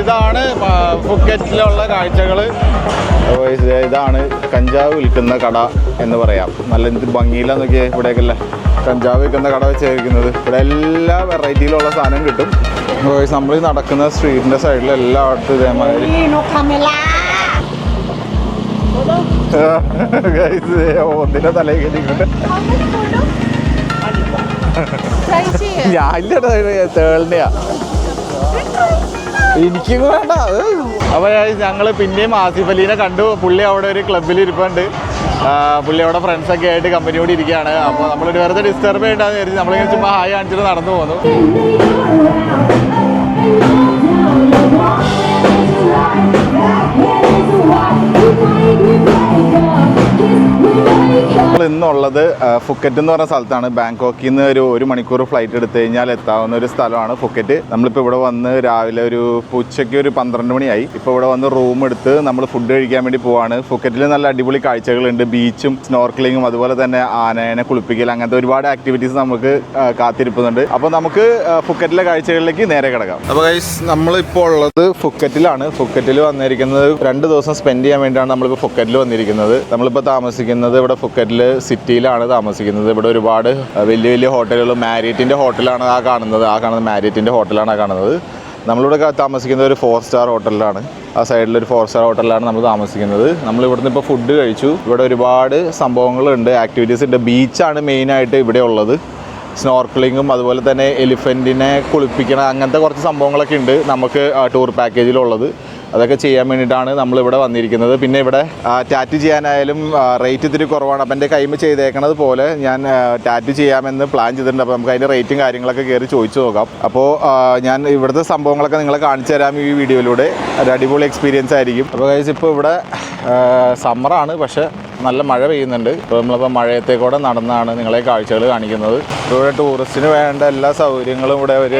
ഇതാണ് ഫുക്കറ്റിലുള്ള കാഴ്ചകൾ ഇതാണ് കഞ്ചാവ് വിൽക്കുന്ന കട എന്ന് പറയാം. നല്ല എന്ത് നോക്കിയേ ഇവിടെയൊക്കെയല്ലേ. കഞ്ചാവ് വിൽക്കുന്ന കട വെച്ചായിരിക്കുന്നത് ഇവിടെ എല്ലാ വെറൈറ്റിയിലുള്ള സാധനം കിട്ടും. നമ്മൾ നടക്കുന്ന സ്ട്രീറ്റിന്റെ സൈഡിൽ എല്ലായിടത്തും ഇതേമാതിരി. ഒന്നിന്റെ തലയിൽ. ഞാനില്ലടാ തേളിനെയാ എനിക്കും വേണ്ട. അപ്പൊ ഞങ്ങൾ പിന്നെയും ആസിഫ് അലീനെ കണ്ടു. പുള്ളി അവിടെ ഒരു ക്ലബിൽ ഇരിപ്പുണ്ട്. പുള്ളി അവിടെ ഫ്രണ്ട്സ് ഒക്കെ ആയിട്ട് കമ്പനിയോട് ഇരിക്കുകയാണ്. അപ്പോൾ നമ്മളൊരു വെറുതെ ഡിസ്റ്റർബ് ചെയ്യണ്ടെന്ന് വിചാരിച്ചു നമ്മളിങ്ങനെ ചുമ്മാ ഹായ് കാണിച്ചിട്ട് നടന്നു പോന്നു. നമ്മൾ ഇന്നുള്ളത് ഫുക്കറ്റ് എന്ന് പറഞ്ഞ സ്ഥലത്താണ്. ബാങ്കോക്കിൽ നിന്ന് ഒരു ഒരു മണിക്കൂർ ഫ്ലൈറ്റ് എടുത്തു കഴിഞ്ഞാൽ എത്താവുന്ന ഒരു സ്ഥലമാണ് ഫുക്കറ്റ്. നമ്മളിപ്പോൾ ഇവിടെ വന്ന് രാവിലെ ഒരു ഉച്ചയ്ക്ക് ഒരു പന്ത്രണ്ട് മണിയായി. ഇപ്പോൾ ഇവിടെ വന്ന് റൂം എടുത്ത് നമ്മൾ ഫുഡ് കഴിക്കാൻ വേണ്ടി പോവാണ്. ഫുക്കറ്റിൽ നല്ല അടിപൊളി കാഴ്ചകളുണ്ട്. ബീച്ചും സ്നോർക്കിളിങ്ങും അതുപോലെ തന്നെ ആനയനെ കുളിപ്പിക്കൽ അങ്ങനത്തെ ഒരുപാട് ആക്ടിവിറ്റീസ് നമുക്ക് കാത്തിരിപ്പുന്നുണ്ട്. അപ്പോൾ നമുക്ക് ഫുക്കറ്റിലെ കാഴ്ചകളിലേക്ക് നേരെ കിടക്കാം. അപ്പോൾ ഗൈസ് നമ്മളിപ്പോൾ ഉള്ളത് ഫുക്കറ്റിലാണ്. ഫുക്കറ്റിൽ വന്നിരിക്കുന്നത് രണ്ട് ദിവസം സ്പെൻഡ് ചെയ്യാൻ വേണ്ടിയാണ് നമ്മളിപ്പോൾ ഫുക്കറ്റിൽ വന്നിരിക്കുന്നത്. നമ്മളിപ്പോൾ താമസിക്കുന്നത് ഇവിടെ ഫുക്കറ്റിൽ സിറ്റിയിലാണ് താമസിക്കുന്നത്. ഇവിടെ ഒരുപാട് വലിയ വലിയ ഹോട്ടലുകൾ മാരിയറ്റിന്റെ ഹോട്ടലാണ് ആ കാണുന്നത്. ആ കാണുന്നത് മാരിയറ്റിന്റെ ഹോട്ടലാണ് ആ കാണുന്നത്. നമ്മളിവിടെ താമസിക്കുന്നത് ഒരു ഫോർ സ്റ്റാർ ഹോട്ടലിലാണ്. ആ സൈഡിൽ ഒരു ഫോർ സ്റ്റാർ ഹോട്ടലിലാണ് നമ്മൾ താമസിക്കുന്നത്. നമ്മൾ ഇവിടുന്ന് ഇപ്പോൾ ഫുഡ് കഴിച്ചു. ഇവിടെ ഒരുപാട് സംഭവങ്ങളുണ്ട് ആക്ടിവിറ്റീസ് ഉണ്ട്. ബീച്ചാണ് മെയിനായിട്ട് ഇവിടെ ഉള്ളത്. സ്നോർക്കലിങ്ങും അതുപോലെ തന്നെ എലിഫന്റിനെ കുളിപ്പിക്കണം അങ്ങനത്തെ കുറച്ച് സംഭവങ്ങളൊക്കെ ഉണ്ട് നമുക്ക് ടൂർ പാക്കേജിലുള്ളത് അതൊക്കെ ചെയ്യാൻ വേണ്ടിയിട്ടാണ് നമ്മളിവിടെ വന്നിരിക്കുന്നത്. പിന്നെ ഇവിടെ ടാറ്റ് ചെയ്യാനായാലും റേറ്റ് ഇത്തിരി കുറവാണ്. അപ്പം എന്റെ കൈമ ചെയ്തേക്കണത് പോലെ ഞാൻ ടാറ്റ് ചെയ്യാമെന്ന് പ്ലാൻ ചെയ്തിട്ടുണ്ട്. അപ്പോൾ നമുക്ക് അതിന്റെ റേറ്റും കാര്യങ്ങളൊക്കെ കയറി ചോദിച്ചു നോക്കാം. അപ്പോൾ ഞാൻ ഇവിടുത്തെ സംഭവങ്ങളൊക്കെ നിങ്ങളെ കാണിച്ചു തരാം ഈ വീഡിയോയിലൂടെ. ഒരു അടിപൊളി എക്സ്പീരിയൻസ് ആയിരിക്കും. അപ്പോൾ കഴിച്ച് ഇപ്പോൾ ഇവിടെ സമ്മറാണ് പക്ഷേ നല്ല മഴ പെയ്യുന്നുണ്ട്. ഇപ്പോൾ നമ്മളിപ്പോൾ മഴയത്തേക്കൂടെ നടന്നാണ് നിങ്ങളെ കാഴ്ചകൾ കാണിക്കുന്നത്. ഇവിടെ ടൂറിസ്റ്റിന് വേണ്ട എല്ലാ സൗകര്യങ്ങളും ഇവിടെ അവർ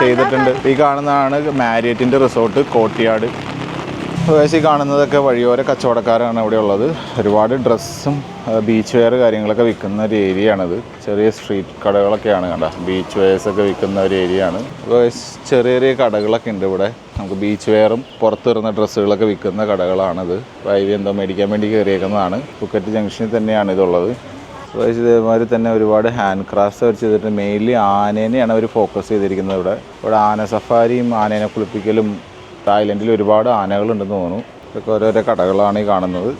ചെയ്തിട്ടുണ്ട്. ഈ കാണുന്നതാണ് മാരിയറ്റിന്റെ റിസോർട്ട് കോട്ടിയാട് ഈ കാണുന്നതൊക്കെ വഴിയോര കച്ചവടക്കാരാണ് ഇവിടെ ഉള്ളത്. ഒരുപാട് ഡ്രസ്സും ബീച്ച് വെയർ കാര്യങ്ങളൊക്കെ വിൽക്കുന്ന ഒരു ഏരിയ ആണിത് ചെറിയ സ്ട്രീറ്റ് കടകളൊക്കെയാണ് കണ്ട. ബീച്ച് വെയർസൊക്കെ ഒക്കെ വിൽക്കുന്ന ഒരു ഏരിയയാണ്. ചെറിയ ചെറിയ കടകളൊക്കെ ഉണ്ട് ഇവിടെ. നമുക്ക് ബീച്ച് വെയറും പുറത്ത് വരുന്ന ഡ്രസ്സുകളൊക്കെ വിൽക്കുന്ന കടകളാണിത്. വൈവി എന്തോ മേടിക്കാൻ വേണ്ടി കയറിയേക്കുന്നതാണ്. പുക്കറ്റ് ജംഗ്ഷനിൽ തന്നെയാണ് ഇതുള്ളത്. ഇതേമാതിരി തന്നെ ഒരുപാട് ഹാൻഡ് ക്രാഫ്റ്റ്സ് അവർ ചെയ്തിട്ട് മെയിൻലി ആനേനെയാണ് അവർ ഫോക്കസ് ചെയ്തിരിക്കുന്നത് ഇവിടെ. ഇവിടെ ആന സഫാരിയും ആനേനെ കുളിപ്പിക്കലും തായ്ലൻഡിൽ ഒരുപാട് ആനകളുണ്ടെന്ന് തോന്നുന്നു. ഇതൊക്കെ ഓരോരോ കടകളാണ് ഈ കാണുന്നത്.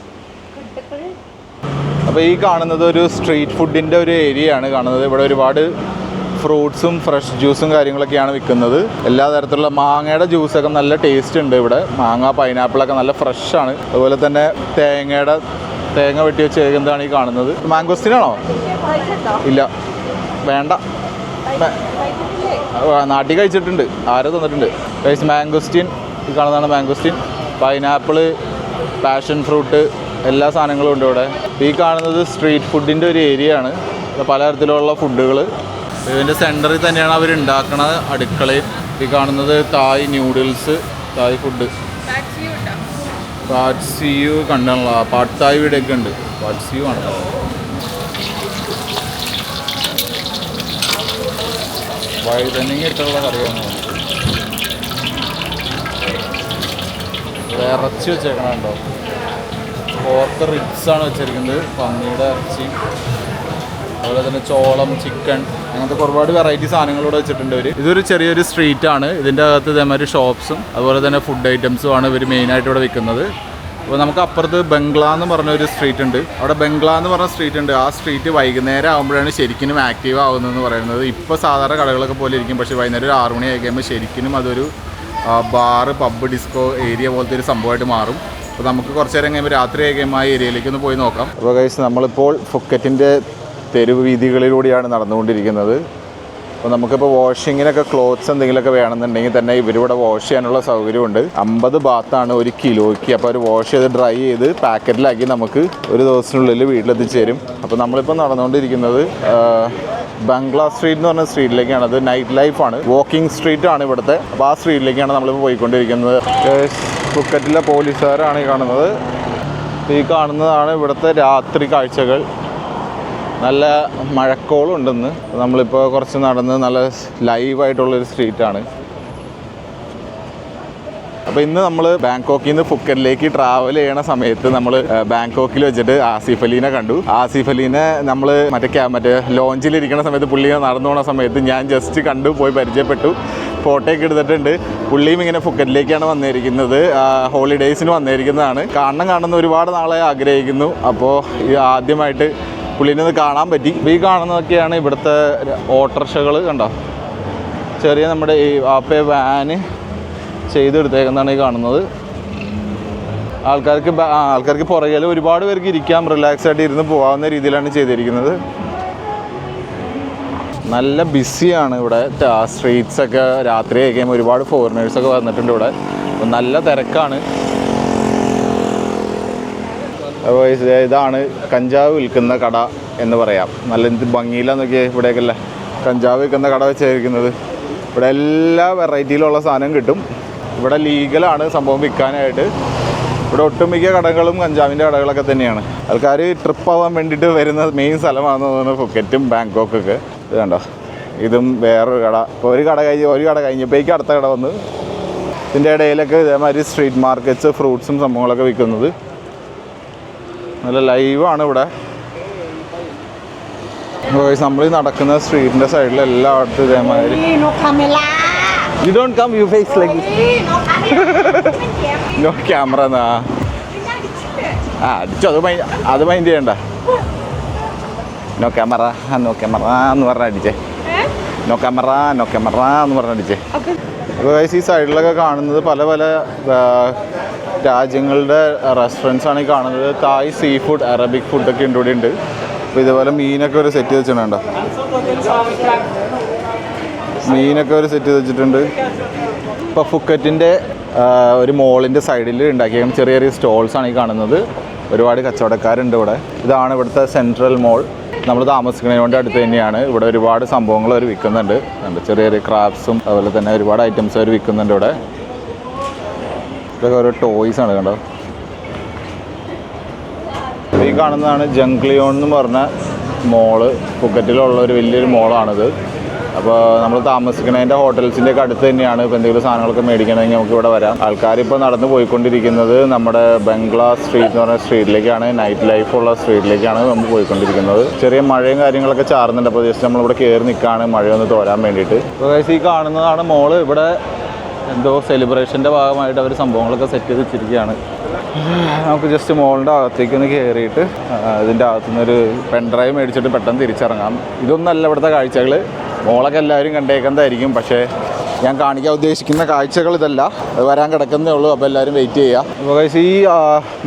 അപ്പോൾ ഈ കാണുന്നത് ഒരു സ്ട്രീറ്റ് ഫുഡിന്റെ ഒരു ഏരിയ ആണ് കാണുന്നത്. ഇവിടെ ഒരുപാട് ഫ്രൂട്ട്സും ഫ്രഷ് ജ്യൂസും കാര്യങ്ങളൊക്കെയാണ് വിൽക്കുന്നത്. എല്ലാ തരത്തിലുള്ള മാങ്ങയുടെ ജ്യൂസൊക്കെ നല്ല ടേസ്റ്റ് ഉണ്ട് ഇവിടെ. മാങ്ങ പൈനാപ്പിളൊക്കെ നല്ല ഫ്രഷാണ് അതുപോലെ തന്നെ തേങ്ങയുടെ തേങ്ങ വെട്ടി വെച്ച് എന്താണ് ഈ കാണുന്നത്? മാംഗോസ്റ്റിനാണോ ഇല്ല. വേണ്ട. നാട്ടിൽ കഴിച്ചിട്ടുണ്ട്. ആരോ തന്നിട്ടുണ്ട്? കഴിച്ച് മാംഗോസ്റ്റീൻ. ഈ കാണുന്നതാണ് മാംഗോസ്റ്റീൻ. പൈനാപ്പിൾ പാഷൻ ഫ്രൂട്ട് എല്ലാ സാധനങ്ങളും ഉണ്ട് ഇവിടെ. ഈ കാണുന്നത് സ്ട്രീറ്റ് ഫുഡിന്റെ ഒരു ഏരിയ ആണ് പലതരത്തിലുള്ള ഫുഡുകൾ ഇതിന്റെ സെന്ററിൽ തന്നെയാണ് അവർ ഉണ്ടാക്കുന്നത് അടുക്കളയും ഈ കാണുന്നത് തായ് ന്യൂഡിൽസ് തായ് ഫുഡ് പാട്സിയു കണ്ടാണല്ലോ പാട്ടായി ഇവിടെ ഒക്കെ ഉണ്ട് പാട്സിയു ആണ്. വഴുതനങ്ങ ഇട്ടുള്ള കറിയാണ്. ഇറച്ചി വെച്ചേക്കണുണ്ടോ? പോർക്ക് റിബ്സ് ആണ് വെച്ചിരിക്കുന്നത്. പന്നിയുടെ ഇറച്ചി. അതുപോലെ തന്നെ ചോളം ചിക്കൻ അങ്ങനത്തെ ഒരുപാട് വെറൈറ്റി സാധനങ്ങൾ ഇവിടെ വെച്ചിട്ടുണ്ട് ഇവർ ഇതൊരു ചെറിയൊരു സ്ട്രീറ്റ് ആണ്. ഇതിന്റെ അകത്ത് ഇതേമാതിരി ഷോപ്സും അതുപോലെ തന്നെ ഫുഡ് ഐറ്റംസും ആണ് ഇവർ മെയിനായിട്ട് ഇവിടെ വിൽക്കുന്നത്. അപ്പോൾ നമുക്ക് അപ്പുറത്ത് ബംഗ്ലാ എന്ന് പറഞ്ഞ ഒരു സ്ട്രീറ്റ് ഉണ്ട്. അവിടെ ബംഗ്ലാ എന്ന് പറഞ്ഞ സ്ട്രീറ്റ് ഉണ്ട്. ആ സ്ട്രീറ്റ് വൈകുന്നേരം ആകുമ്പോഴാണ് ശരിക്കും ആക്റ്റീവ് ആവുന്നതെന്ന് പറയുന്നത്. ഇപ്പോൾ സാധാരണ കടകളൊക്കെ പോലെ ഇരിക്കും. പക്ഷേ വൈകുന്നേരം ഒരു മണി ആയി കഴിയുമ്പോൾ ശരിക്കും അതൊരു ബാറ് പബ്ബ് ഡിസ്കോ ഏരിയ പോലത്തെ ഒരു സംഭവമായിട്ട് മാറും. അപ്പോൾ നമുക്ക് കുറച്ച് നേരം കഴിയുമ്പോൾ രാത്രി കഴിയുമ്പോൾ ആ ഏരിയയിലേക്ക് ഒന്ന് പോയി നോക്കാം. അപ്പോൾ കഴിച്ച് നമ്മളിപ്പോൾ ഫുക്കറ്റിന്റെ തെരുവ് വീതികളിലൂടെയാണ് നടന്നുകൊണ്ടിരിക്കുന്നത്. അപ്പോൾ നമുക്കിപ്പോൾ വാഷിങ്ങിനൊക്കെ ക്ലോത്ത്സ് എന്തെങ്കിലുമൊക്കെ വേണമെന്നുണ്ടെങ്കിൽ തന്നെ ഇവരിവിടെ വാഷ് ചെയ്യാനുള്ള സൗകര്യമുണ്ട്. അമ്പത് ബാത്താണ് ഒരു കിലോയ്ക്ക്. അപ്പോൾ അവർ വാഷ് ചെയ്ത് ഡ്രൈ ചെയ്ത് പാക്കറ്റിലാക്കി നമുക്ക് ഒരു ദിവസത്തിനുള്ളിൽ വീട്ടിലെത്തിച്ച് തരും അപ്പോൾ നമ്മളിപ്പോൾ നടന്നുകൊണ്ടിരിക്കുന്നത് ബംഗ്ലാ സ്ട്രീറ്റ് എന്ന് പറഞ്ഞ സ്ട്രീറ്റിലേക്കാണ് അത് നൈറ്റ് ലൈഫാണ് വാക്കിംഗ് സ്ട്രീറ്റ് ആണ് ഇവിടുത്തെ. അപ്പോൾ ആ സ്ട്രീറ്റിലേക്കാണ് നമ്മളിപ്പോൾ പോയിക്കൊണ്ടിരിക്കുന്നത്. ക്രിക്കറ്റിലെ പോലീസുകാരാണ് ഈ കാണുന്നത്. ഈ കാണുന്നതാണ് ഇവിടുത്തെ രാത്രി കാഴ്ചകൾ. നല്ല മഴക്കോളും ഉണ്ടെന്ന് നമ്മളിപ്പോൾ കുറച്ച് നടന്ന് നല്ല ലൈവായിട്ടുള്ളൊരു സ്ട്രീറ്റാണ്. അപ്പോൾ ഇന്ന് നമ്മൾ ബാങ്കോക്കിൽ നിന്ന് ഫുക്കറ്റിലേക്ക് ട്രാവൽ ചെയ്യണ സമയത്ത് നമ്മൾ ബാങ്കോക്കിൽ വെച്ചിട്ട് ആസിഫ് അലീനെ കണ്ടു. ആസിഫ് അലീനെ നമ്മൾ മറ്റേ മറ്റേ ഇരിക്കുന്ന സമയത്ത് പുള്ളിനെ നടന്നു പോണ സമയത്ത് ഞാൻ ജസ്റ്റ് കണ്ടു പോയി പരിചയപ്പെട്ടു. ഫോട്ടോ ഒക്കെ എടുത്തിട്ടുണ്ട്. പുള്ളിയും ഇങ്ങനെ ഫുക്കറ്റിലേക്കാണ് വന്നിരിക്കുന്നത്. ഹോളിഡേയ്സിന് വന്നിരിക്കുന്നതാണ്. കാണണം കാണുന്ന ഒരുപാട് നാളെ ആഗ്രഹിക്കുന്നു. അപ്പോൾ ആദ്യമായിട്ട് പുള്ളിനെ കാണാൻ പറ്റി. ഈ കാണുന്നതൊക്കെയാണ് ഇവിടുത്തെ ഓട്ടോറിക്ഷകൾ കണ്ടോ? ചെറിയ നമ്മുടെ ഈ ആപ്പേ വാന് ചെയ്തെടുത്തേക്കുന്നതാണ് ഈ കാണുന്നത്. ആൾക്കാർക്ക് ആൾക്കാർക്ക് പുറകിൽ ഒരുപാട് പേർക്ക് ഇരിക്കാം റിലാക്സ് ആയിട്ട് ഇരുന്ന് പോകാവുന്ന രീതിയിലാണ് ചെയ്തിരിക്കുന്നത്. നല്ല ബിസിയാണ് ഇവിടെ. സ്ട്രീറ്റ്സൊക്കെ രാത്രി കഴിയുമ്പോൾ ഒരുപാട് ഫോറിനേഴ്സൊക്കെ വന്നിട്ടുണ്ട് ഇവിടെ. നല്ല തിരക്കാണ്. അപ്പോൾ ഇതാണ് കഞ്ചാവ് വിൽക്കുന്ന കട എന്ന് പറയാം. നല്ല എന്ത് ഭംഗിയില്ല നോക്കിയാൽ ഇവിടേക്കല്ല കഞ്ചാവ് വിൽക്കുന്ന കട വെച്ചിരിക്കുന്നത് ഇവിടെ എല്ലാ വെറൈറ്റിയിലുള്ള സാധനം കിട്ടും. ഇവിടെ ലീഗലാണ് സംഭവം വിൽക്കാനായിട്ട്. ഇവിടെ ഒട്ടുമിക്ക കടകളും കഞ്ചാവിന്റെ കടകളൊക്കെ തന്നെയാണ്. ആൾക്കാർ ട്രിപ്പ് ആവാൻ വേണ്ടിയിട്ട് വരുന്ന മെയിൻ സ്ഥലമാണെന്ന് തോന്നുന്നു ഫുക്കറ്റും ബാങ്കോക്കൊക്കെ. ഇത് കണ്ടോ? ഇതും വേറൊരു കട. ഇപ്പോൾ ഒരു കട കഴിഞ്ഞ് ഒരു കട കഴിഞ്ഞപ്പോഴേക്ക് അടുത്ത കട വന്ന് ഇതിന്റെ ഇടയിലൊക്കെ ഇതേമാതിരി സ്ട്രീറ്റ് മാർക്കറ്റ്സ് ഫ്രൂട്ട്സും സംഭവങ്ങളൊക്കെ വിൽക്കുന്നത്. നല്ല ലൈവാണ് ഇവിടെ. നമ്മൾ ഈ നടക്കുന്ന സ്ട്രീറ്റിന്റെ സൈഡിൽ എല്ലായിടത്തും ഇതേമാതിരി. You don't come you face like no camera എന്നാ? ആ അടിച്ചു അത് മൈൻഡ് അത് മൈൻഡ് ചെയ്യണ്ട. നോ ക്യാമറ നോ ക്യാമറ എന്ന് പറഞ്ഞ അടിച്ചേ. നോ ക്യാമറ നോ ക്യാമറ എന്ന് പറഞ്ഞ അടിച്ചേ. ഈ സൈഡിലൊക്കെ കാണുന്നത് പല പല രാജ്യങ്ങളുടെ റെസ്റ്റോറന്റ്സ് ആണ് ഈ കാണുന്നത്. തായ് സീ ഫുഡ് അറബിക് ഫുഡൊക്കെ ഉണ്ട് ഇവിടെ ഉണ്ട് അപ്പോൾ ഇതുപോലെ മീനൊക്കെ ഒരു സെറ്റ് വെച്ചിട്ടുണ്ടോ മീനൊക്കെ ഒരു സെറ്റ് വെച്ചിട്ടുണ്ട്. ഇപ്പോൾ ഫുക്കറ്റിന്റെ ഒരു മോളിന്റെ സൈഡിൽ ഉണ്ടാക്കിയ ചെറിയ ചെറിയ സ്റ്റോൾസ് ആണ് ഈ കാണുന്നത്. ഒരുപാട് കച്ചവടക്കാരുണ്ട് ഇവിടെ. ഇതാണ് ഇവിടുത്തെ സെൻട്രൽ മോൾ നമ്മൾ താമസിക്കുന്നതിനോട് അടുത്ത് തന്നെയാണ്. ഇവിടെ ഒരുപാട് സംഭവങ്ങൾ അവർ വിൽക്കുന്നുണ്ട്. ചെറിയ ചെറിയ ക്രാഫ്റ്റ്സും അതുപോലെ തന്നെ ഒരുപാട് ഐറ്റംസ് അവർ വിൽക്കുന്നുണ്ട് ഇവിടെ. ഇതൊക്കെ ഓരോ ടോയ്സ് ആണ് കണ്ടോ? ഈ കാണുന്നതാണ് ജംഗ്ലിയോൺ എന്ന് പറഞ്ഞ മോൾ. പുക്കറ്റിലുള്ള ഒരു വലിയൊരു മോളാണിത്. അപ്പോൾ നമ്മൾ താമസിക്കുന്നതിന്റെ ഹോട്ടൽസിന്റെ ഒക്കെ അടുത്ത് തന്നെയാണ് ഇപ്പോൾ എന്തെങ്കിലും സാധനങ്ങളൊക്കെ മേടിക്കണമെങ്കിൽ നമുക്ക് ഇവിടെ വരാം. ആൾക്കാർ ഇപ്പോൾ നടന്നു പോയിക്കൊണ്ടിരിക്കുന്നത് നമ്മുടെ ബംഗ്ലാ സ്ട്രീറ്റ് എന്ന് പറഞ്ഞ സ്ട്രീറ്റിലേക്കാണ് നൈറ്റ് ലൈഫുള്ള സ്ട്രീറ്റിലേക്കാണ് നമ്മൾ പോയിക്കൊണ്ടിരിക്കുന്നത്. ചെറിയ മഴയും കാര്യങ്ങളൊക്കെ ചാറുന്നുണ്ട്. അപ്പോൾ ജസ്റ്റ് നമ്മളിവിടെ കയറി നിൽക്കുകയാണ് മഴയൊന്ന് തോരാൻ വേണ്ടിയിട്ട്. ഈ കാണുന്നതാണ് മോൾ. ഇവിടെ എന്തോ സെലിബ്രേഷന്റെ ഭാഗമായിട്ട് അവർ സംഭവങ്ങളൊക്കെ സെറ്റ് ചെയ്ത് വെച്ചിരിക്കുകയാണ്. നമുക്ക് ജസ്റ്റ് മോളിന്റെ അകത്തേക്ക് ഒന്ന് കയറിയിട്ട് ഇതിന്റെ അകത്തുനിന്നൊരു പെൺഡ്രൈവ് മേടിച്ചിട്ട് പെട്ടെന്ന് തിരിച്ചിറങ്ങാം. ഇതൊന്നല്ല ഇവിടുത്തെ കാഴ്ചകൾ മോളൊക്കെ എല്ലാവരും കണ്ടേക്കുന്നതായിരിക്കും പക്ഷേ ഞാൻ കാണിക്കാൻ ഉദ്ദേശിക്കുന്ന കാഴ്ചകൾ ഇതല്ല. അത് വരാൻ കിടക്കുന്നേ ഉള്ളൂ അപ്പോൾ എല്ലാവരും വെയിറ്റ് ചെയ്യുക. അപ്പോൾ കഴിച്ച് ഈ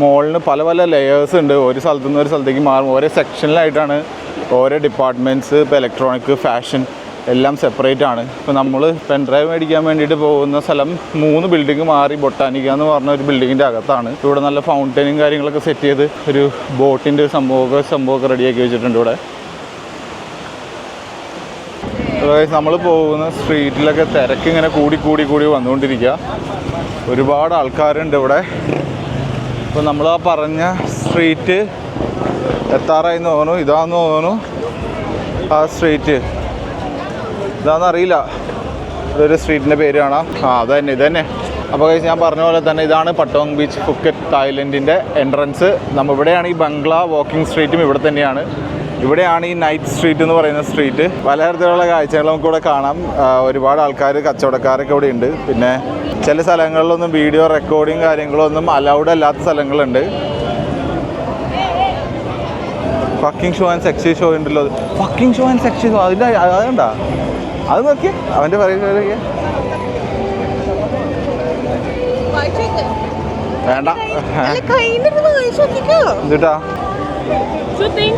മോളിന് പല പല ലെയേഴ്സ് ഉണ്ട്. ഒരു സ്ഥലത്തു നിന്ന് ഒരു സ്ഥലത്തേക്ക് മാറും. ഓരോ സെക്ഷനിലായിട്ടാണ് ഓരോ ഡിപ്പാർട്ട്മെന്റ്സ് ഇപ്പോൾ ഇലക്ട്രോണിക് ഫാഷൻ എല്ലാം സെപ്പറേറ്റ് ആണ്. ഇപ്പോൾ നമ്മൾ പെൻഡ്രൈവ് മേടിക്കാൻ വേണ്ടിയിട്ട് പോകുന്ന സ്ഥലം മൂന്ന് ബിൽഡിംഗ് മാറി ബൊട്ടാനിക്ക എന്ന് പറഞ്ഞ ഒരു ബിൽഡിങ്ങിന്റെ അകത്താണ്. ഇവിടെ നല്ല ഫൗണ്ടനും കാര്യങ്ങളൊക്കെ സെറ്റ് ചെയ്ത് ഒരു ബോട്ടിന്റെ ഒരു സംഭവമൊക്കെ സംഭവമൊക്കെ റെഡിയാക്കി വെച്ചിട്ടുണ്ട് ഇവിടെ. നമ്മൾ പോകുന്ന സ്ട്രീറ്റിലൊക്കെ തിരക്ക് ഇങ്ങനെ കൂടി കൂടി കൂടി വന്നുകൊണ്ടിരിക്കുക ഒരുപാട് ആൾക്കാരുണ്ട് ഇവിടെ. ഇപ്പോൾ നമ്മൾ ആ പറഞ്ഞ സ്ട്രീറ്റ് എത്താറായി തോന്നുന്നു. ഇതാന്ന് തോന്നുന്നു ആ സ്ട്രീറ്റ് ഇതാണെന്ന് അറിയില്ല ഇതൊരു സ്ട്രീറ്റിന്റെ പേര് കാണാം ആ അത് തന്നെ ഇത് തന്നെ അപ്പോൾ കഴിച്ച് ഞാൻ പറഞ്ഞ പോലെ തന്നെ ഇതാണ് പട്ടോങ് ബീച്ച് ഫുക്കറ്റ് തായ്ലൻഡിന്റെ എൻട്രൻസ് നമ്മൾ ഇവിടെയാണ് ഈ ബംഗ്ലാ വാക്കിംഗ് സ്ട്രീറ്റും ഇവിടെ തന്നെയാണ്. ഇവിടെയാണ് ഈ നൈറ്റ് സ്ട്രീറ്റ് എന്ന് പറയുന്ന സ്ട്രീറ്റ് പലതരത്തിലുള്ള കാഴ്ചകൾ നമുക്കിവിടെ കാണാം. ഒരുപാട് ആൾക്കാർ കച്ചവടക്കാരൊക്കെ ഇവിടെ ഉണ്ട്. പിന്നെ ചില സ്ഥലങ്ങളിലൊന്നും വീഡിയോ റെക്കോർഡിങ് കാര്യങ്ങളൊന്നും അലൗഡ് അല്ലാത്ത സ്ഥലങ്ങളുണ്ട്. Fucking show and sexy show ഉണ്ടല്ലോ. Fucking show and sexy show അതിന്റെ അതുണ്ട അത് നോക്കിയേ അവൻ്റെ പറയുന്നത് വേണ്ട Ala kainin mo mga iso ka. എന്തിട്ടാ Shooting.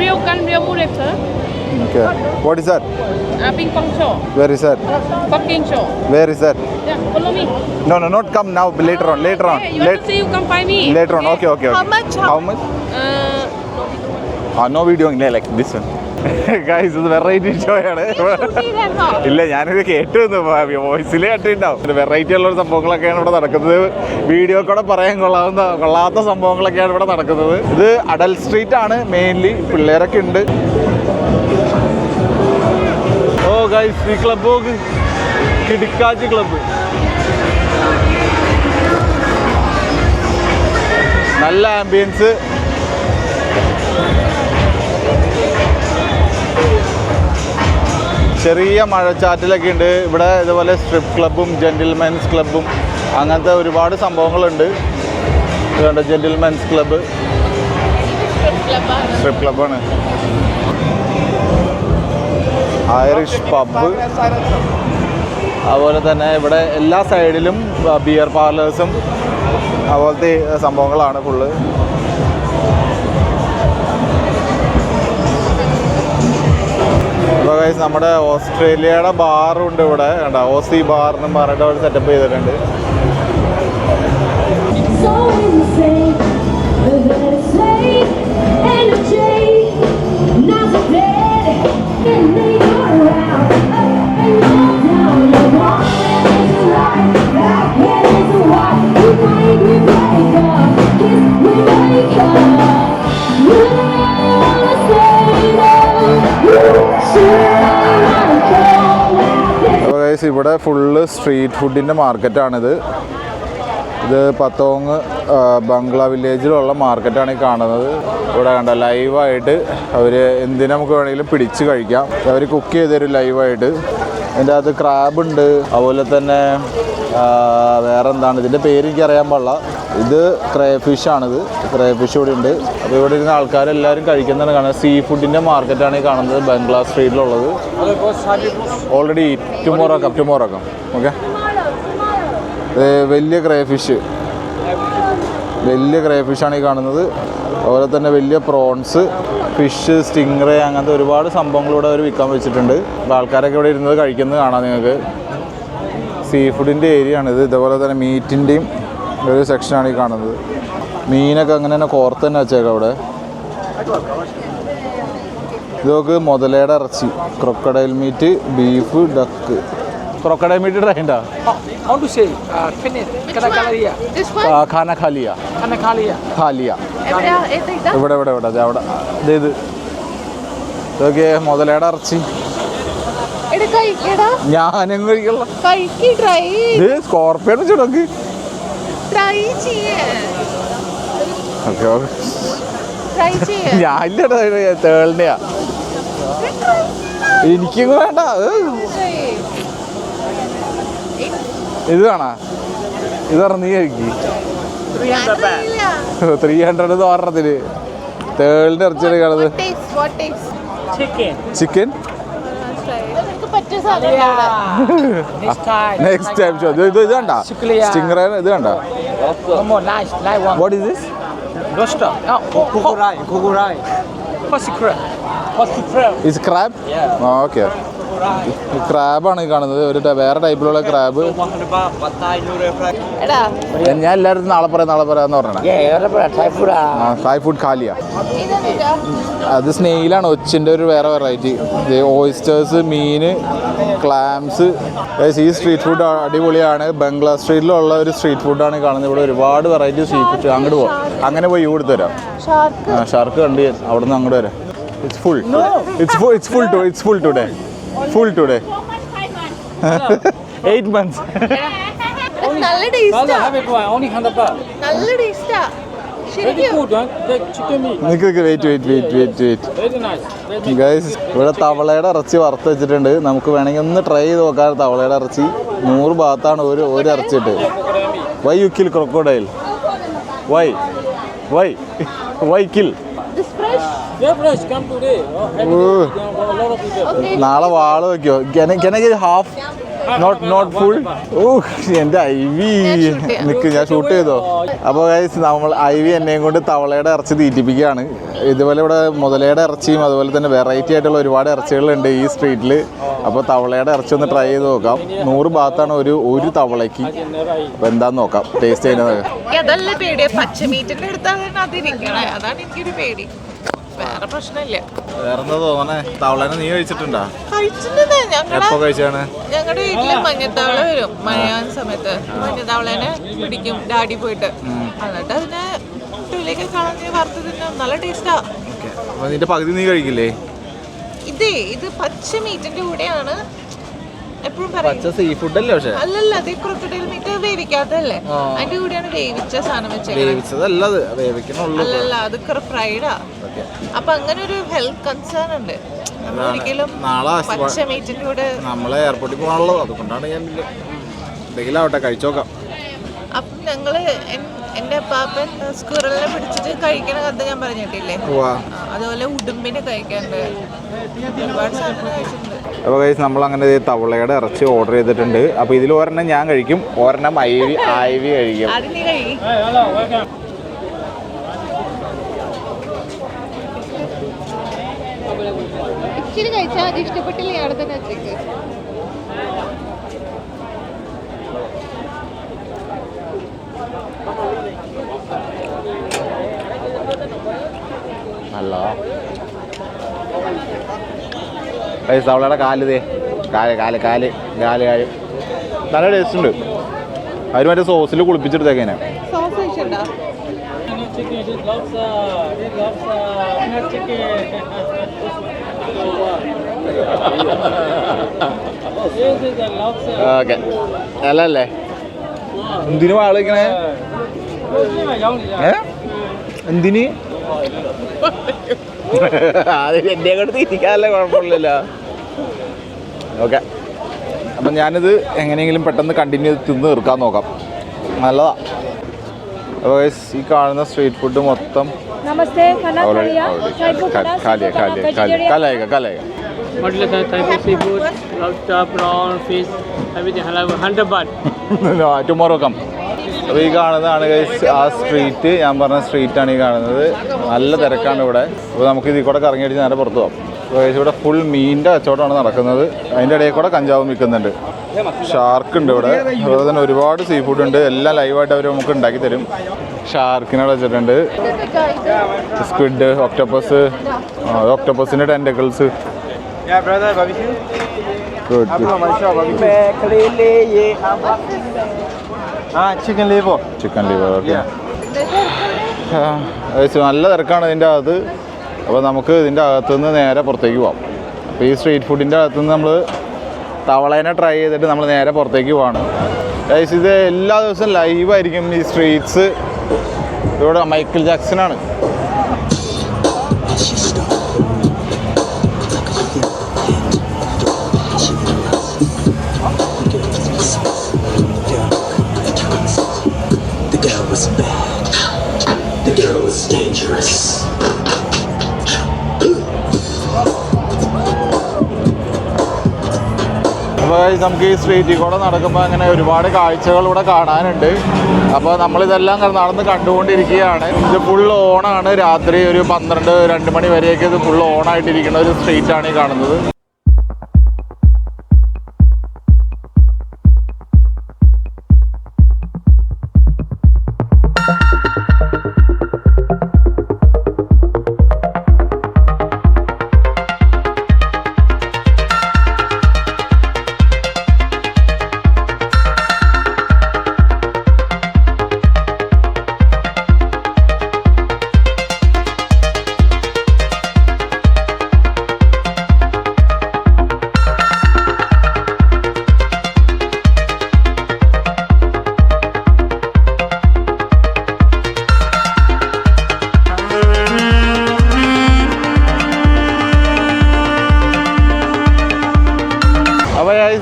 Real gun, real bullet, sir. Okay what is that Uh, ping pong show. Where is that Fucking show. Where is that Yeah, follow me. No no not come now later on later on Hey, you have to say you come find me. Later on okay okay How much? How much Uh, ah no video ഇല്ല like this one Guys ഇത് variety show ആണ്. ഇല്ല ഞാനിത് കേട്ടു വോയിസിൽ കേട്ടിട്ടുണ്ടാവും. Variety ഉള്ള സംഭവങ്ങളൊക്കെയാണ് ഇവിടെ നടക്കുന്നത്. വീഡിയോ കൂടെ പറയാൻ കൊള്ളാവുന്ന കൊള്ളാത്ത സംഭവങ്ങളൊക്കെയാണ് ഇവിടെ നടക്കുന്നത്. ഇത് അഡൽ സ്ട്രീറ്റ് ആണ് മെയിൻലി പിള്ളേരൊക്കെ ഉണ്ട്. ഓ ഗൈസ് ഈ ക്ലബ് കിടിക്കാച്ചി ക്ലബ്ബ് നല്ല ആംബിയൻസ് ചെറിയ മഴച്ചാറ്റിലൊക്കെ ഉണ്ട്. ഇവിടെ ഇതുപോലെ സ്ട്രിപ്പ് ക്ലബ്ബും ജെന്റിൽമെൻസ് ക്ലബ്ബും അങ്ങനത്തെ ഒരുപാട് സംഭവങ്ങളുണ്ട്. ഇതുകൊണ്ട് ജെന്റിൽമെൻസ് ക്ലബ്ബ് സ്ട്രിപ്പ് ക്ലബ്ബാണ് ഐറിഷ് പബ്ബ് അതുപോലെ തന്നെ ഇവിടെ എല്ലാ സൈഡിലും ബിയർ പാർലേഴ്സും അതുപോലത്തെ സംഭവങ്ങളാണ് ഫുള്ള് ഗൈസ് നമ്മുടെ ഓസ്ട്രേലിയയുടെ ബാറുണ്ട് ഇവിടെ കണ്ട ഓസി ബാർ എന്നും പറഞ്ഞിട്ട് അവർ സെറ്റപ്പ് ചെയ്തിട്ടുണ്ട് So insane, but then it's late and a change. Now's a dead, and they are around. Up and you're down, ഇവിടെ ഫുള്ള് സ്ട്രീറ്റ് ഫുഡിന്റെ മാർക്കറ്റാണിത് ഇത് പത്തോങ് ബംഗ്ല വില്ലേജിലുള്ള മാർക്കറ്റാണ് ഈ കാണുന്നത്. ഇവിടെ കണ്ട ലൈവായിട്ട് അവർ എന്തിനു നമുക്ക് വേണമെങ്കിലും പിടിച്ച് കഴിക്കാം. അവർ കുക്ക് ചെയ്ത് തരും ലൈവായിട്ട് അതിന്റെ അകത്ത് ക്രാബ് ഉണ്ട്. അതുപോലെ തന്നെ വേറെ എന്താണ് ഇതിന്റെ പേര് എനിക്ക് അറിയാൻ പാടില്ല. ഇത് ക്രേ ഫിഷാണിത് ക്രേ ഫിഷ് ഇവിടെ ഉണ്ട്. അപ്പോൾ ഇവിടെ ഇരുന്ന ആൾക്കാരെല്ലാവരും കഴിക്കുന്നതാണ് കാണുന്നത്. സീ ഫുഡിന്റെ മാർക്കറ്റാണ് ഈ കാണുന്നത്. Bangla സ്ട്രീറ്റിലുള്ളത് already tomorrow come tomorrow come okay വലിയ ക്രേ ഫിഷ് വലിയ ക്രേ ഫിഷാണ് ഈ കാണുന്നത്. അതുപോലെ തന്നെ വലിയ പ്രോൺസ് ഫിഷ് സ്റ്റിംഗ്റേ അങ്ങനത്തെ ഒരുപാട് സംഭവങ്ങൾ ഇവിടെ അവർ വിൽക്കാൻ വെച്ചിട്ടുണ്ട്. അപ്പോൾ ആൾക്കാരൊക്കെ ഇവിടെ ഇരുന്നത് കഴിക്കുന്നത് കാണാം നിങ്ങൾക്ക്. സീ ഫുഡിന്റെ ഏരിയ ആണിത് ഇതേപോലെ തന്നെ മീറ്റിന്റെയും ഒരു സെക്ഷനാണ് ഈ കാണുന്നത്. മീനൊക്കെ അങ്ങനെ തന്നെ കോർത്ത് തന്നെ വെച്ചേക്കാം അവിടെ. ഇതൊക്കെ മുതലയുടെ ഇറച്ചി. Crocodile meat beef duck. Crocodile meat to say? Uh? ഖാന ഖാലിയ. ഖാലിയ. ഇവിടെ ഇവിടെ ഇവിടെ. ദേ അവിടെ ഇത്. ഇത് ഇതൊക്കെ മുതലയുടെ ഇറച്ചി. ഞാനും കഴിക്കള്ള കഴിക്ക് ട്രൈ ഇത് സ്കോർപ്പിയോ ചുടക്ക് ട്രൈ ചെയ്യേ. ഓക്കെ ഓക്കെ ട്രൈ ചെയ്യേ ഇല്ലടാ തേളിനെയാ എനിക്കും വേണ്ട. ഇത് വേണോ? ഇത് പറഞ്ഞ നീ കഴിക്കി. ത്രീ ഹൺഡ്രഡ് പറഞ്ഞതിൽ. തേളിന്റെ ഇറച്ചി കാണുന്നത് chicken chicken next time show ഇത് ഇത് കണ്ട. സ്റ്റിംഗർ ഇത് കണ്ട. What is this Oh, kukurai. Kukurai. What's the crab? What's the crab? Is crab okay ക്രാബാണ് ഈ കാണുന്നത്. ഒരു വേറെ ടൈപ്പിലുള്ള ക്രാബ് എടാ. ഞാൻ എല്ലാവരും നാളെ പറയാം നാളെ പറയാന്ന് പറഞ്ഞേ സായ് ah. തായ് ഫുഡ് കാലിയ അത് സ്നെയിലാണ് ഒച്ചിന്റെ ഒരു വേറെ വെറൈറ്റി ഓയിസ്റ്റേഴ്സ് മീന് ക്ലാംസ് ഈ സ്ട്രീറ്റ് ഫുഡ് അടിപൊളിയാണ്. ബംഗ്ലാ സ്ട്രീറ്റിലുള്ള ഒരു സ്ട്രീറ്റ് ഫുഡാണ് ഈ കാണുന്നത്. ഇവിടെ ഒരുപാട് വെറൈറ്റി സ്ട്രീറ്റ് ഫുഡ് അങ്ങോട്ട് പോവാം. അങ്ങനെ പോയി കൊടുത്തു തരാം ഷാർക്ക് കണ്ടു ഷാർക്ക് കണ്ട് അവിടെ നിന്ന് അങ്ങോട്ട് വരാം it's full it's full it's full to it's full today full today eight months നല്ല ടേസ്റ്റാ. നല്ല ടേസ്റ്റാ ഇവിടെ തവളയുടെ ഇറച്ചി വറുത്ത് വെച്ചിട്ടുണ്ട്. നമുക്ക് വേണമെങ്കിൽ ഒന്ന് ട്രൈ ചെയ്ത് നോക്കാം തവളയുടെ ഇറച്ചി. നൂറ് ഭാഗത്താണ് ഒരു ഒരു ഇറച്ചിട്ട് why you kill crocodile why why why kill നാളെ വാൾ വെക്കോ? ഹാഫ് നോട്ട് നോട്ട് ഫുൾ ഓ എന്റെ ഐ വി. നിക്ക് നിൽക്ക് ഞാൻ ഷൂട്ട് ചെയ്തോ? അപ്പോൾ ഗൈസ് നമ്മൾ ഐ വി എന്നെയും കൊണ്ട് തവളയുടെ ഇറച്ചി തീറ്റിപ്പിക്കുകയാണ്. ഇതുപോലെ ഇവിടെ മുതലയുടെ ഇറച്ചിയും അതുപോലെ തന്നെ വെറൈറ്റി ആയിട്ടുള്ള ഒരുപാട് ഇറച്ചികളുണ്ട് ഈ സ്ട്രീറ്റിൽ അപ്പോൾ തവളയുടെ ഇറച്ചി ഒന്ന് ട്രൈ ചെയ്ത് നോക്കാം. നൂറ് ഭാഗത്താണ് ഒരു ഒരു തവളയ്ക്ക്. അപ്പോൾ എന്താന്ന് നോക്കാം. ടേസ്റ്റ് ചെയ്യുന്നത്. അതല്ല പേടി പച്ചമീറ്റിന്റെ അടുത്താണ് അതിരിക്കണേ. അതാണ് എനിക്കൊരു പേടി. വേറെ പ്രശ്നമില്ല. വേറെ എന്താ തോന്നണേ? തവളനെ നീ കഴിച്ചിട്ടുണ്ടോ? കഴിച്ചിട്ടുണ്ട് ഞങ്ങളുടെ എപ്പോ കഴിച്ചാണ്? ഞങ്ങളുടെ വീട്ടിൽ മഞ്ഞത്തവള വരും. മഴയാൻ സമയത്ത്. മഞ്ഞത്താവളനെ പിടിക്കും ഡാഡി പോയിട്ട്. എന്നിട്ട് അതിനെ തൊലിയൊക്കെ കളഞ്ഞ് വറുത്ത് തിന്നും നല്ല ടേസ്റ്റാ. അപ്പോൾ നിന്റെ പകുതി നീ കഴിക്കില്ലേ? ഇതേ ഇത് പച്ച മീറ്റിന്റെ കൂടെയാണ് എപ്പോഴും പറയും. പച്ച സീ ഫുഡ് അല്ലേ പക്ഷെ? അല്ലല്ല അത് ക്രൊക്കഡൈൽ മീറ്റ് വേവിക്കാത്തല്ലേ അതിന്റെ കൂടെയാണ് വേവിച്ച സാധനം വെച്ചേക്കുന്നത് വേവിച്ചതല്ല അത്. വേവിക്കണുള്ളൂ അല്ലല്ല അത് ഫ്രൈഡാ അപ്പൊ അങ്ങനെ ഒരു ഹെൽത്ത് കൺസേൺ ഉണ്ട്. ഒരിക്കലും നാളെ പച്ച മീറ്റിന്റെ കൂടെ നമ്മളെ എയർപോർട്ടിൽ പോകാനുള്ളത്. അതുകൊണ്ടാണ് ഞാൻ എന്തെങ്കിലും ആവട്ടെ കഴിച്ചോക്കാം. അപ്പൊ ഞങ്ങൾ എന്റെ പാപ്പൻ സ്കൂറലിനെ പിടിച്ചിട്ട് കഴിക്കണ കഥ ഞാൻ പറഞ്ഞിട്ടില്ലേ? അതുപോലെ ഉടുമ്പിനെ കഴിക്കാണ്ട്. ഒരുപാട് സാധനങ്ങൾ കഴിച്ചിട്ടുണ്ട്. അപ്പോൾ കഴിച്ച് നമ്മൾ അങ്ങനെ തവളയുടെ ഇറച്ചി ഓർഡർ ചെയ്തിട്ടുണ്ട്. അപ്പോൾ ഇതിൽ ഒരെണ്ണം ഞാൻ കഴിക്കും ഒരെണ്ണം ഐവി ഐവി കഴിക്കും. അത് നീ കഴിക്കും ഇച്ചിരി കഴിച്ചാൽ അത് ഇഷ്ടപ്പെട്ടില്ലേ അവിടെ തന്നെ വെച്ചേക്ക്? നല്ല പൈസ അവളുടെ കാൽ കാൽ കാൽ കാൽ കാൽ കാൽ. നല്ല ടേസ്റ്റ് ഉണ്ട്. അവർ മറ്റേ സോസിൽ കുളിപ്പിച്ചെടുത്തേക്കേനെ. ഓക്കെ. അല്ല അല്ലേ എന്തിനു വാളിക്കണേ ഏ? എന്തിന്? അത് എന്റെ കൂടെ തിരിക്കാറില്ല കുഴപ്പമില്ലല്ലോ. ഓക്കെ. അപ്പം ഞാനിത് എങ്ങനെയെങ്കിലും പെട്ടെന്ന് കണ്ടിന്യൂ തിന്ന് തീർക്കാൻ നോക്കാം. നല്ലതാ. അപ്പോൾ ഈ കാണുന്ന സ്ട്രീറ്റ് ഫുഡ് മൊത്തം ടുമോറോ കം അപ്പോൾ ഈ കാണുന്നതാണ് ആ സ്ട്രീറ്റ് ഞാൻ പറഞ്ഞ സ്ട്രീറ്റാണ് ഈ കാണുന്നത്. നല്ല തിരക്കാണ് ഇവിടെ. അപ്പോൾ നമുക്ക് ഇതിൽ കൂടെ കറങ്ങി അടിച്ച് നേരെ പുറത്ത് പോകാം അപ്പോൾ ഇവിടെ ഫുൾ മീനിന്റെ കച്ചവടമാണ് നടക്കുന്നത്. അതിന്റെ ഇടയിൽ കൂടെ കഞ്ചാവും വിൽക്കുന്നുണ്ട്. ഷാർക്ക് ഉണ്ട് ഇവിടെ. അതുപോലെ തന്നെ ഒരുപാട് സീ ഫുഡ് ഉണ്ട്. എല്ലാം ലൈവായിട്ട് അവർ നമുക്ക് ഉണ്ടാക്കി തരും. ഷാർക്കിനെ വെച്ചിട്ടുണ്ട്. Squid octopus ഒക്ടോപ്പസിന്റെ tentacles good chicken liver chicken liver okay നല്ല തിരക്കാണ് ഇതിന്റെ അകത്ത്. അപ്പോൾ നമുക്ക് ഇതിന്റെ അകത്തുനിന്ന് നേരെ പുറത്തേക്ക് പോവാം. അപ്പോൾ ഈ സ്ട്രീറ്റ് ഫുഡിന്റെ അകത്തുനിന്ന് നമ്മൾ തവളേനെ ട്രൈ ചെയ്തിട്ട് നമ്മൾ നേരെ പുറത്തേക്ക് പോവാണ്. ഇത് എല്ലാ ദിവസവും ലൈവായിരിക്കും ഈ സ്ട്രീറ്റ്സ് ഇവിടെ Michael Jackson The was bad. The girl was dangerous. നമുക്ക് ഈ സ്ട്രീറ്റിൽ കൂടെ നടക്കുമ്പോൾ അങ്ങനെ ഒരുപാട് കാഴ്ചകൾ ഇവിടെ കാണാനുണ്ട് അപ്പോൾ നമ്മളിതെല്ലാം നടന്ന് കണ്ടുകൊണ്ടിരിക്കുകയാണ് ഇത് ഫുൾ ഓണാണ് രാത്രി ഒരു പന്ത്രണ്ട് രണ്ട് മണി വരെയൊക്കെ ഇത് ഫുൾ ഓണായിട്ടിരിക്കുന്ന ഒരു സ്ട്രീറ്റാണ് ഈ കാണുന്നത്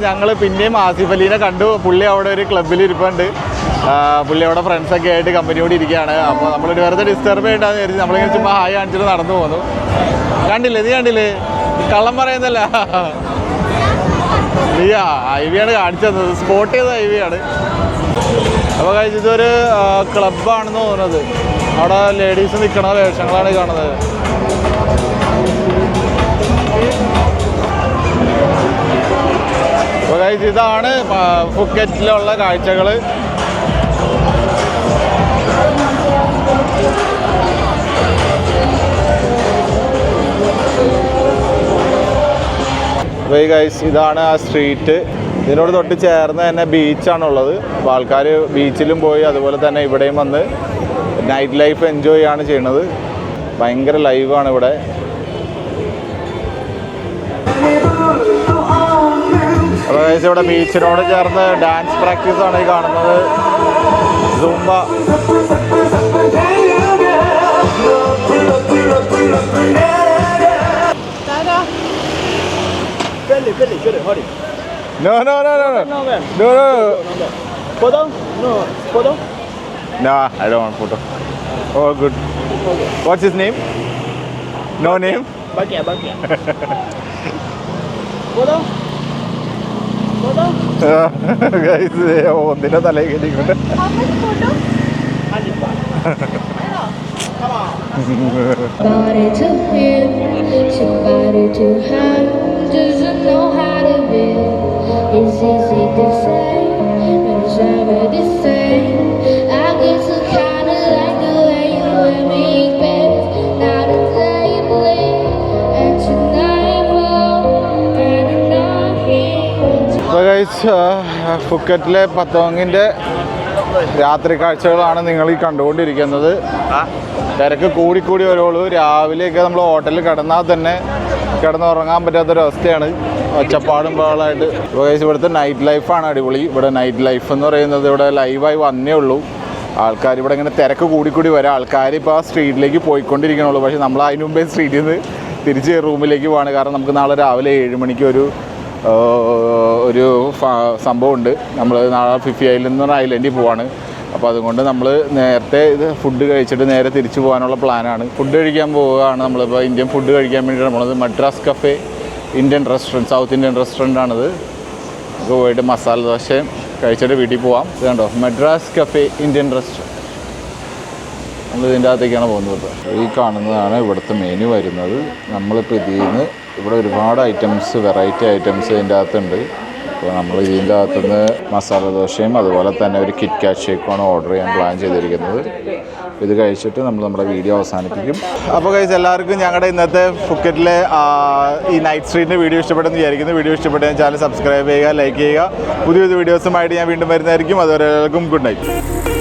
ഞങ്ങൾ പിന്നെയും ആസിഫ് അലീനെ കണ്ടു. പുള്ളി അവിടെ ഒരു ക്ലബ്ബിൽ ഇരിപ്പുണ്ട്. പുള്ളി അവിടെ ഫ്രണ്ട്സൊക്കെ ആയിട്ട് കമ്പനിയോട് ഇരിക്കുകയാണ്. അപ്പോൾ നമ്മൾ ഒരു വെറുതെ ഡിസ്റ്റർബ് ചെയ്യണ്ടെന്ന് വിചാരിച്ചു നമ്മളിങ്ങനെ ചുമ്മാ ഹായ് കാണിച്ചിട്ട് നടന്നു പോന്നു. കണ്ടില്ലേ? നീ കണ്ടില്ലേ? കള്ളം പറയുന്നല്ല? നീയാ ഐവിയാണ് കാണിച്ചത്. സ്പോട്ട് ചെയ്ത ഐവിയാണ്. അപ്പോൾ കഴിച്ച് ഇതൊരു ക്ലബ്ബാണെന്ന് തോന്നുന്നത്. അവിടെ ലേഡീസ് നിൽക്കണ വേഷങ്ങളാണ് കാണുന്നത്. Guys, ഇതാണ് ഫുക്കറ്റിലുള്ള കാഴ്ചകൾ ഈ ഗൈസ് ഇതാണ് ആ സ്ട്രീറ്റ് ഇതിനോട് തൊട്ട് ചേർന്ന് തന്നെ ബീച്ചാണുള്ളത്. അപ്പോൾ ആൾക്കാർ ബീച്ചിലും പോയി അതുപോലെ തന്നെ ഇവിടെയും വന്ന് നൈറ്റ് ലൈഫ് എൻജോയ് ആണ് ചെയ്യുന്നത്. ഭയങ്കര ലൈവാണ് ഇവിടെ. അപ്പോൾ ഇവിടെ ബീച്ചിനോട് ചേർന്ന് ഡാൻസ് പ്രാക്ടീസ് ആണ് ഈ കാണുന്നത് zumba No, no, no, no, no. No. No, no. Photo? No. Photo? No, I don't want photo. Oh, good. What's his name? No name? Bakia, bakia. Photo? ഒന്നിന്റെ തലയിൽ കെട്ടിക്കൊണ്ട് somebody to have, doesn't know how to be. It's easy to say, guys ഫുക്കറ്റിലെ പത്തോങ്ങിന്റെ രാത്രി കാഴ്ചകളാണ് നിങ്ങൾ ഈ കണ്ടുകൊണ്ടിരിക്കുന്നത്. തിരക്ക് കൂടിക്കൂടി വരുള്ളൂ രാവിലെയൊക്കെ നമ്മൾ ഹോട്ടലിൽ കിടന്നാൽ തന്നെ കിടന്നുറങ്ങാൻ പറ്റാത്തൊരവസ്ഥയാണ്. ഒച്ചപ്പാടും ബഹളമായിട്ട്. ഗൈസ് ഇവിടുത്തെ നൈറ്റ് ലൈഫാണ് അടിപൊളി. ഇവിടെ നൈറ്റ് ലൈഫ് എന്ന് പറയുന്നത് ഇവിടെ ലൈവായി വന്നേ ഉള്ളൂ. ആൾക്കാർ ഇവിടെ ഇങ്ങനെ തിരക്ക് കൂടിക്കൂടി വരാം. ആൾക്കാർ ഇപ്പോൾ ആ സ്ട്രീറ്റിലേക്ക് പോയിക്കൊണ്ടിരിക്കണുള്ളൂ പക്ഷേ നമ്മൾ അതിന് മുമ്പേ സ്ട്രീറ്റിൽ നിന്ന് തിരിച്ച് റൂമിലേക്ക് പോവാണ്. കാരണം നമുക്ക് നാളെ രാവിലെ ഏഴ് മണിക്ക് ഒരു ഒരു സംഭവം സംഭവമുണ്ട്. നമ്മൾ നാളെ ഫിഫി ഐലൻഡ് എന്ന് പറഞ്ഞ ഐലൻഡിൽ പോവാണ്. അപ്പോൾ അതുകൊണ്ട് നമ്മൾ നേരത്തെ ഇത് ഫുഡ് കഴിച്ചിട്ട് നേരെ തിരിച്ചു പോകാനുള്ള പ്ലാനാണ്. ഫുഡ് കഴിക്കാൻ പോവുകയാണ് നമ്മളിപ്പോൾ ഇന്ത്യൻ ഫുഡ് കഴിക്കാൻ വേണ്ടിയിട്ടാണ് നമ്മളത് Madras cafe Indian restaurant south Indian restaurant ആണിത് നമുക്ക് പോയിട്ട് മസാല ദോശയും കഴിച്ചിട്ട് വീട്ടിൽ പോവാം. ഇത് കണ്ടോ? മദ്രാസ് കഫേ ഇന്ത്യൻ റെസ്റ്റോറന്റ് നമ്മൾ ഇതിന്റെ അകത്തേക്കാണ് പോകുന്നത് ഈ കാണുന്നതാണ് ഇവിടുത്തെ മെനു വരുന്നത്. നമ്മളിപ്പോൾ ഇതിൽ നിന്ന് ഇവിടെ ഒരുപാട് ഐറ്റംസ് വെറൈറ്റി ഐറ്റംസ് ഇതിന്റെ അകത്തുണ്ട്. അപ്പോൾ നമ്മൾ ഇതിന്റെ അകത്തുനിന്ന് മസാല ദോശയും അതുപോലെ തന്നെ ഒരു കിറ്റ് കാറ്റ് ഷേക്കുമാണ് ഓർഡർ ചെയ്യാൻ പ്ലാൻ ചെയ്തിരിക്കുന്നത്. ഇത് കഴിച്ചിട്ട് നമ്മൾ നമ്മുടെ വീഡിയോ അവസാനിപ്പിക്കും. അപ്പോൾ കഴിച്ച് എല്ലാവർക്കും ഞങ്ങളുടെ ഇന്നത്തെ ഫുക്കറ്റിലെ ഈ നൈറ്റ് സ്ട്രീറ്റിന്റെ വീഡിയോ ഇഷ്ടപ്പെട്ടെന്ന് വിചാരിക്കുന്നു. വീഡിയോ ഇഷ്ടപ്പെട്ട ചാനൽ സബ്സ്ക്രൈബ് ചെയ്യുക ലൈക്ക് ചെയ്യുക. പുതിയ പുതിയ വീഡിയോസുമായിട്ട് ഞാൻ വീണ്ടും വരുന്നതായിരിക്കും. അതുവരെ എല്ലാവർക്കും ഗുഡ് നൈറ്റ്